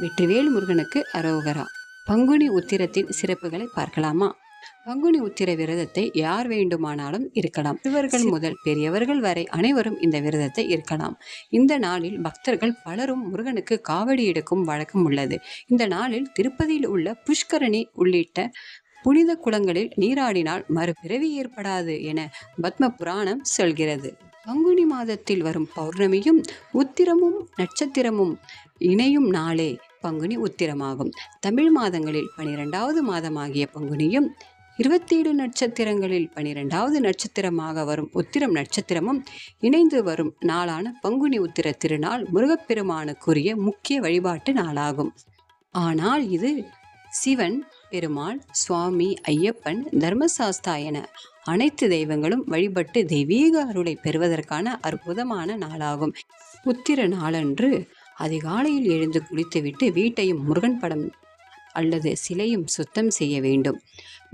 வெற்றிவேல் முருகனுக்கு அரோகரா. பங்குனி உத்திரத்தின் சிறப்புகளை பார்க்கலாமா? பங்குனி உத்திர விரதத்தை யார் வேண்டுமானாலும் இருக்கலாம். சிறுவர்கள் முதல் பெரியவர்கள் வரை அனைவரும் இந்த விரதத்தை இருக்கலாம். இந்த நாளில் பக்தர்கள் பலரும் முருகனுக்கு காவடி எடுக்கும் வழக்கம் உள்ளது. இந்த நாளில் திருப்பதியில் உள்ள புஷ்கரணி உள்ளிட்ட புனித குளங்களில் நீராடினால் மறுபிறவி ஏற்படாது என பத்ம புராணம் சொல்கிறது. பங்குனி மாதத்தில் வரும் பௌர்ணமியும் உத்திரமும் நட்சத்திரமும் இணையும் நாளே. பங்குனி உத்திரமாகும். தமிழ் மாதங்களில் பனிரெண்டாவது மாதமாகிய பங்குனியும் இருபத்தேழு நட்சத்திரங்களில் பனிரெண்டாவது நட்சத்திரமாக வரும் உத்திரம் நட்சத்திரமும் இணைந்து வரும் நாளான பங்குனி உத்திர திருநாள் முருகப்பெருமானுக்குரிய முக்கிய வழிபாட்டு நாளாகும். ஆனால் இது சிவன் பெருமாள் சுவாமி ஐயப்பன் தர்மசாஸ்தா என அனைத்து தெய்வங்களும் வழிபட்டு தெய்வீக அருளை பெறுவதற்கான அற்புதமான நாளாகும். உத்திர நாளன்று அதிகாலையில் எழுந்து குளித்துவிட்டு வீட்டையும் முருகன் படம் அல்லது சிலையும் சுத்தம் செய்ய வேண்டும்.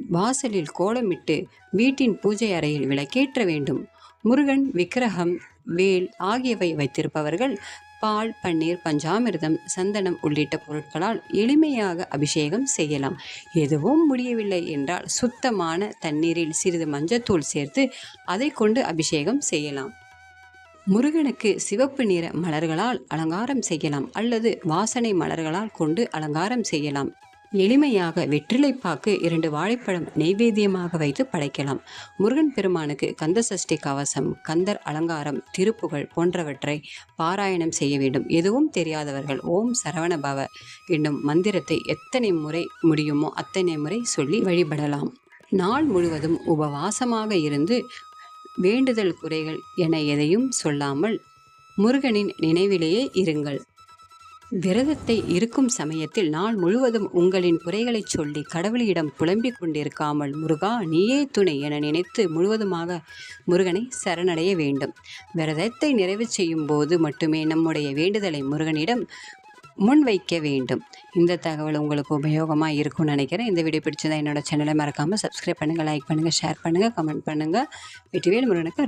வாசலில் கோலமிட்டு வீட்டின் பூஜை அறையில் விளக்கேற்ற வேண்டும். முருகன் விக்கிரகம் வேல் ஆகியவை வைத்திருப்பவர்கள் பால் பன்னீர் பஞ்சாமிர்தம் சந்தனம் உள்ளிட்ட பொருட்களால் எளிமையாக அபிஷேகம் செய்யலாம். எதுவும் முடியவில்லை என்றால் சுத்தமான தண்ணீரில் சிறிது மஞ்சத்தூள் சேர்த்து அதை கொண்டு அபிஷேகம் செய்யலாம். முருகனுக்கு சிவப்பு நிற மலர்களால் அலங்காரம் செய்யலாம் அல்லது வாசனை மலர்களால் கொண்டு அலங்காரம் செய்யலாம். எளிமையாக வெற்றிலைப்பாக்கு இரண்டு வாழைப்பழம் நெய்வேத்தியமாக வைத்து படைக்கலாம். முருகன் பெருமானுக்கு கந்த சஷ்டி கவசம் கந்தர் அலங்காரம் திருப்புகழ் போன்றவற்றை பாராயணம் செய்ய வேண்டும். எதுவும் தெரியாதவர்கள் ஓம் சரவண பவ என்னும் மந்திரத்தை எத்தனை முறை முடியுமோ அத்தனை முறை சொல்லி வழிபடலாம். நாள் முழுவதும் உபவாசமாக இருந்து வேண்டுதல் குறைகள் என எதையும் சொல்லாமல் முருகனின் நினைவிலேயே இருங்கள். விரதத்தை இருக்கும் சமயத்தில் நாள் முழுவதும் உங்களின் குறைகளைச் சொல்லி கடவுளிடம் புலம்பிக் கொண்டிருக்காமல் முருகா நீயே துணை என நினைத்து முழுவதுமாக முருகனை சரணடைய வேண்டும். விரதத்தை நிறைவு செய்யும் போது மட்டுமே நம்முடைய வேண்டுதலை முருகனிடம் முன்வைக்க வேண்டும். இந்த தகவல் உங்களுக்கு உபயோகமாக இருக்கும்னு நினைக்கிறேன். இந்த வீடியோ பிடிச்சதா என்னோடய சேனலை மறக்காமல் சப்ஸ்கிரைப் பண்ணுங்கள் லைக் பண்ணுங்கள் ஷேர் பண்ணுங்கள் கமெண்ட் பண்ணுங்கள் வெற்றிவேல் முருகனுக்கு